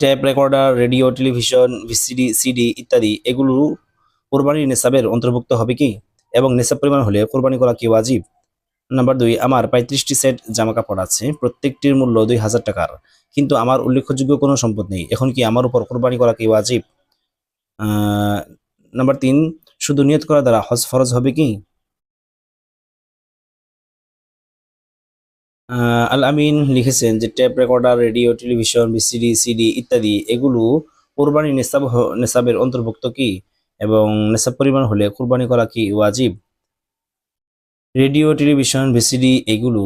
Tape recorder radio television VCD CD ইত্যাদি এগুলো কোরবানির নেশাবের অন্তর্ভুক্ত হবে কি? এবং নেশাব পরিমাণ হলে কোরবানি করা কি ওয়াজিব? নাম্বার দুই, আমার পঁয়ত্রিশটি সেট জামা কাপড় আছে, প্রত্যেকটির মূল্য দুই হাজার টাকার। কিন্তু আমার উল্লেখযোগ্য কোনো সম্পদ নেই। এখন কি আমার উপর কোরবানি করা কি ওয়াজিব? নাম্বার তিন, শুধু নিয়ত করা দ্বারা হজ ফরজ হবে কি? আল আমিন লিখেছেন যে tape recorder radio television VCD CD ইত্যাদি, এগুলো কোরবানি নেশাব নেশাবের অন্তর্ভুক্ত কি? এবং নেশাব পরিমাণ হলে কোরবানি করা কি ওয়াজিব? রেডিও টেলিভিশন ভিসিডি এগুলো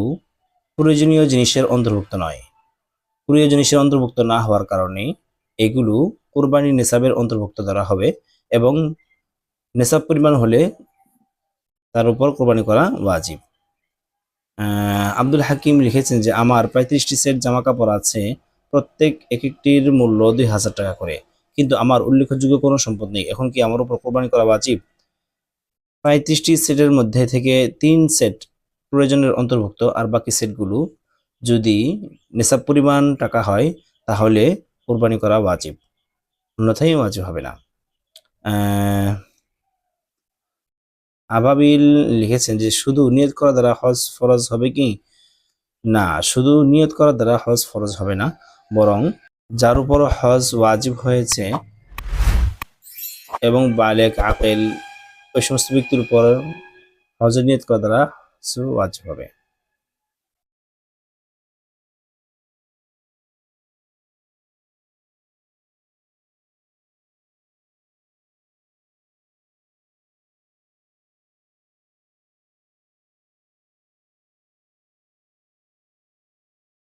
প্রয়োজনীয় জিনিসের অন্তর্ভুক্ত নয়। প্রিয় জিনিসের অন্তর্ভুক্ত না হওয়ার কারণে এগুলো কোরবানি নেশাবের অন্তর্ভুক্ত ধরা হবে এবং নেশাব পরিমাণ হলে তার উপর কোরবানি করা ওয়াজিব। আব্দুল হাকিম লিখেছেন যে, আমার পঁয়ত্রিশটি সেট জামা কাপড় আছে, প্রত্যেক এক একটির মূল্য দুই হাজার টাকা করে। কিন্তু আমার উল্লেখযোগ্য কোনো সম্পদ নেই। এখন কি আমার উপর কোরবানি করা ওয়াজিব? পঁয়ত্রিশটি সেটের মধ্যে থেকে তিন সেট প্রয়োজনের অন্তর্ভুক্ত, আর বাকি সেটগুলো যদি নেশাব পরিমাণ টাকা হয়, তাহলে কোরবানি করা ওয়াজিব। অন্যথায় ওয়াজিব হবে না। আবাবিল লিখেছেন যে, শুধু নিয়ত করা দ্বারা হজ ফরজ হবে কি? না, শুধু নিয়ত করার দ্বারা হজ ফরজ হবে না, বরং যার উপর হজ ওয়াজিব হয়েছে এবং বালেক, আকেল, ওই সমস্ত ব্যক্তির উপর হজ নিয়ত করা দ্বারা ওয়াজিব হবে।